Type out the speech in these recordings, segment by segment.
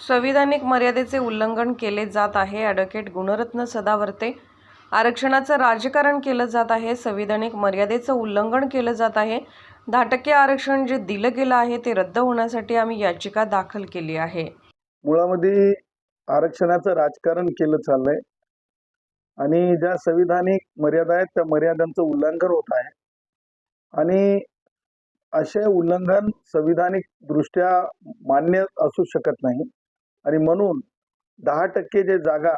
संविधानिक मर्यादेचे उल्लंघन केले जात आहे. ॲडव्होकेट गुणरत्न सदावर्ते आरक्षणाचं राजकारण केलं जात आहे. संविधानिक मर्यादेचं उल्लंघन केलं जात आहे. दहा टक्के आरक्षण जे दिलं गेलं आहे ते रद्द होण्यासाठी आम्ही याचिका दाखल केली आहे. मुळामध्ये आरक्षणाचं राजकारण केलं चाललंय आणि ज्या संविधानिक मर्यादा आहेत त्या मर्यादांचं उल्लंघन होत आहे. आणि असे उल्लंघन संविधानिक दृष्ट्या मान्य असू शकत नाही. आणि म्हणून दहा टक्के जे जागा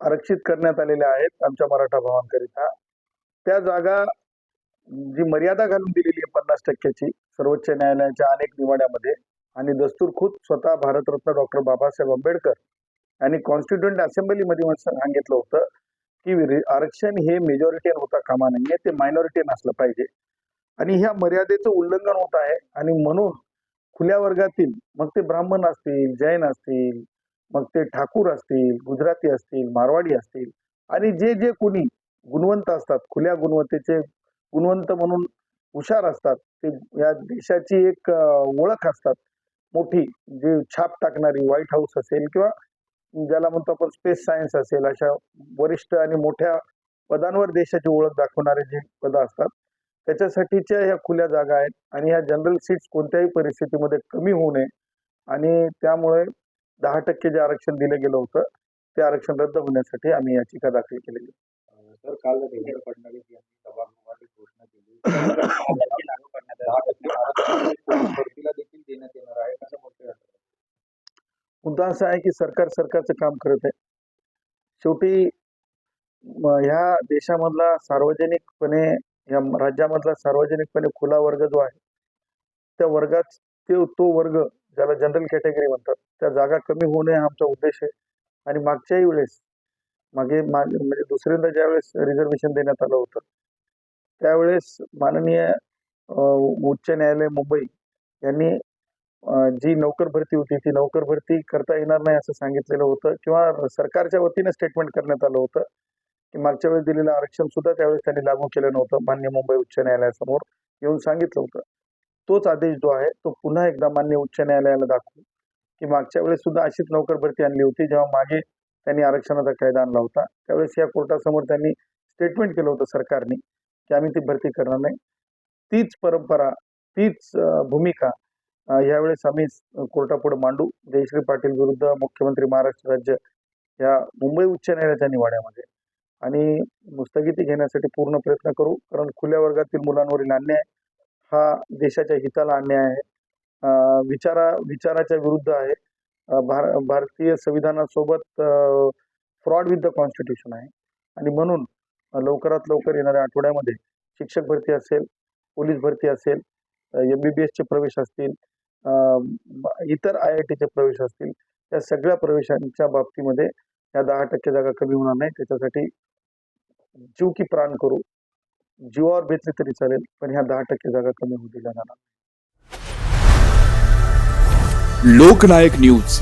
आरक्षित करण्यात आलेल्या आहेत आमच्या मराठा भावांकरिता त्या जागा जी मर्यादा घालून दिलेली आहे पन्नास टक्क्याची सर्वोच्च न्यायालयाच्या अनेक निवाड्यामध्ये आणि दस्तूर खुद स्वतः भारतरत्न डॉक्टर बाबासाहेब आंबेडकर यांनी कॉन्स्टिट्युंट असेंब्लीमध्ये सांगितलं होतं की आरक्षण हे मेजॉरिटीन होता कामा नाहीये ते मायनॉरिटीन असलं पाहिजे. आणि ह्या मर्यादेचं उल्लंघन होत आहे आणि म्हणून खुल्या वर्गातील मग ते ब्राह्मण असतील जैन असतील मग ते ठाकूर असतील गुजराती असतील मारवाडी असतील आणि जे जे कोणी गुणवंत असतात खुल्या गुणवत्तेचे गुणवंत म्हणून हुशार असतात ते या देशाची एक ओळख असतात. मोठी जे छाप टाकणारी व्हाईट हाऊस असेल किंवा ज्याला म्हणतो आपण स्पेस सायन्स असेल अशा वरिष्ठ आणि मोठ्या पदांवर देशाची ओळख दाखवणारे जे पदं असतात त्याच्यासाठीच्या ह्या खुल्या जागा आहेत आणि ह्या जनरल सीट्स कोणत्याही परिस्थितीमध्ये कमी होऊ नये. आणि त्यामुळे दहा टक्के जे आरक्षण दिलं गेलं होतं ते आरक्षण रद्द होण्यासाठी आम्ही याचिका दाखल केलेली. सर काल देवेंद्र फडणवीस यांनी सभागृहात घोषणा केली. मुद्दा असा आहे की सरकार सरकारचं काम करत आहे. शेवटी ह्या देशामधला सार्वजनिकपणे या राज्यामधला सार्वजनिकपणे खुला वर्ग जो आहे त्या वर्गात ते तो वर्ग ज्याला जनरल कॅटेगरी म्हणतात त्या जागा कमी होऊ नये हा आमचा उद्देश आहे. आणि मागच्याही वेळेस मागे मागे म्हणजे दुसऱ्यांदा ज्यावेळेस रिझर्वेशन देण्यात आलं होतं त्यावेळेस माननीय उच्च न्यायालय मुंबई यांनी जी नोकर भरती होती ती नोकर भरती करता येणार नाही असं सांगितलेलं होतं किंवा सरकारच्या वतीनं स्टेटमेंट करण्यात आलं होतं. की मागच्या वेळेस दिलेलं आरक्षण सुद्धा त्यावेळेस त्यांनी लागू केलं नव्हतं. मान्य मुंबई उच्च न्यायालयासमोर येऊन सांगितलं होतं. तोच आदेश जो आहे तो पुन्हा एकदा मान्य उच्च न्यायालयाला दाखवू. की मागच्या वेळेस सुद्धा अशीच नोकर भरती आणली होती जेव्हा मागे त्यांनी आरक्षणाचा कायदा आणला होता. त्यावेळेस या कोर्टासमोर त्यांनी स्टेटमेंट केलं होतं सरकारने की आम्ही ती भरती करणार नाही. तीच परंपरा तीच भूमिका यावेळेस आम्ही कोर्टापुढे मांडू. जयश्री पाटील विरुद्ध मुख्यमंत्री महाराष्ट्र राज्य या मुंबई उच्च न्यायालयाच्या निवाड्यामध्ये. आणि मुस्तगिती घेण्यासाठी पूर्ण प्रयत्न करू. कारण खुल्या वर्गातील मुलांवरील अन्याय हा देशाच्या हिताला अन्याय आहे. विचारा विचाराच्या विरुद्ध आहे. भार भारतीय संविधानासोबत फ्रॉड विथ द कॉन्स्टिट्यूशन आहे. आणि म्हणून लवकरात लवकर येणाऱ्या आठवड्यामध्ये शिक्षक भरती असेल पोलीस भरती असेल एम बी बी एसचे प्रवेश असतील इतर आय आय टीचे प्रवेश असतील त्या सगळ्या प्रवेशांच्या बाबतीमध्ये या दहा टक्के जागा कमी होणार नाही. त्याच्यासाठी जीव की प्राण करू. जीवावर बेचले तरी चालेल, पण ह्या दहा टक्के जागा कमी होऊ दिल्या जाणार लोकनायक न्यूज़.